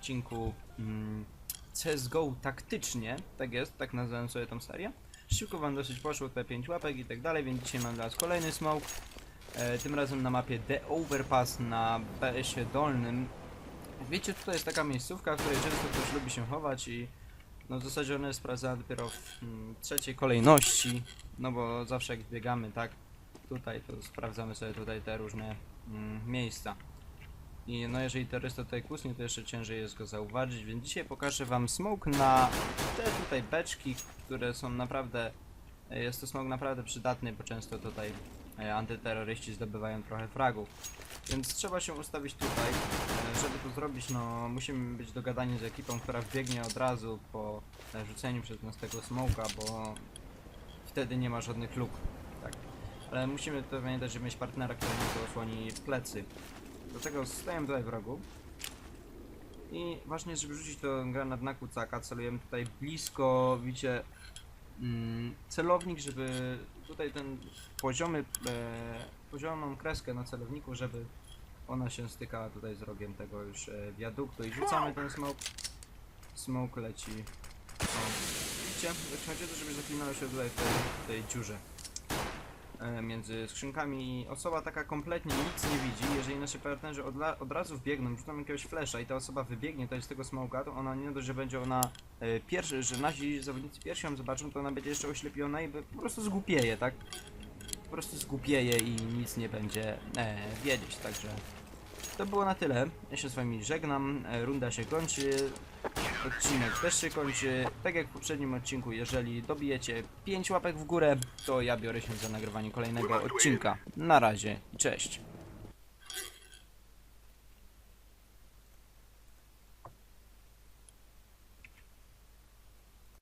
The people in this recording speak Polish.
odcinku mm, CSGO taktycznie, tak jest, tak nazywam sobie tą serię. Szybko wam dosyć poszło, te 5 łapek i tak dalej, więc dzisiaj mam dla was kolejny smoke. E, tym razem na mapie The Overpass na BS-ie dolnym. Wiecie, tutaj jest taka miejscówka, w której często ktoś lubi się chować i no w zasadzie ona jest sprawdzana dopiero w mm, trzeciej kolejności, no bo zawsze jak biegamy, tak, tutaj to sprawdzamy sobie tutaj te różne mm, miejsca. I no jeżeli terrorysta tutaj kusnie, to jeszcze ciężej jest go zauważyć, więc dzisiaj pokażę wam smoke na te tutaj beczki, które są naprawdę, e, jest to smoke naprawdę przydatny, bo często tutaj e, antyterroryści zdobywają trochę fragów. Więc trzeba się ustawić tutaj. E, Żeby to zrobić, no musimy być dogadani z ekipą, która wbiegnie od razu po rzuceniu przez nas tego smoka, bo wtedy nie ma żadnych luk. Tak. Ale musimy to pamiętać, żeby mieć partnera, który nam osłoni plecy. Dlatego stoję tutaj w rogu. I jest, żeby rzucić to granat na kucaka. Celujemy tutaj blisko, widzicie, mm, celownik, żeby tutaj ten poziomy, e, poziomą kreskę na celowniku, żeby ona się stykała tutaj z rogiem tego już e, wiaduktu i rzucamy ten smoke. Smoke leci. O, widzicie? Chodzi o to, żeby zaklinało się tutaj w tej, w tej dziurze między skrzynkami osoba taka kompletnie nic nie widzi, jeżeli nasi partnerzy od, od razu wbiegną, rzucą jakiegoś flesza i ta osoba wybiegnie tutaj z tego smoka, to ona nie dość, że będzie ona e, pierwszy, że nasi zawodnicy pierwsi ją zobaczą, to ona będzie jeszcze oślepiona i po prostu zgłupieje, tak? Po prostu zgłupieje i nic nie będzie e, wiedzieć, także to było na tyle. Ja się z wami żegnam, e, runda się kończy, odcinek też się kończy. Tak jak w poprzednim odcinku, jeżeli dobijecie 5 łapek w górę, to ja biorę się za nagrywanie kolejnego odcinka. Na razie, cześć.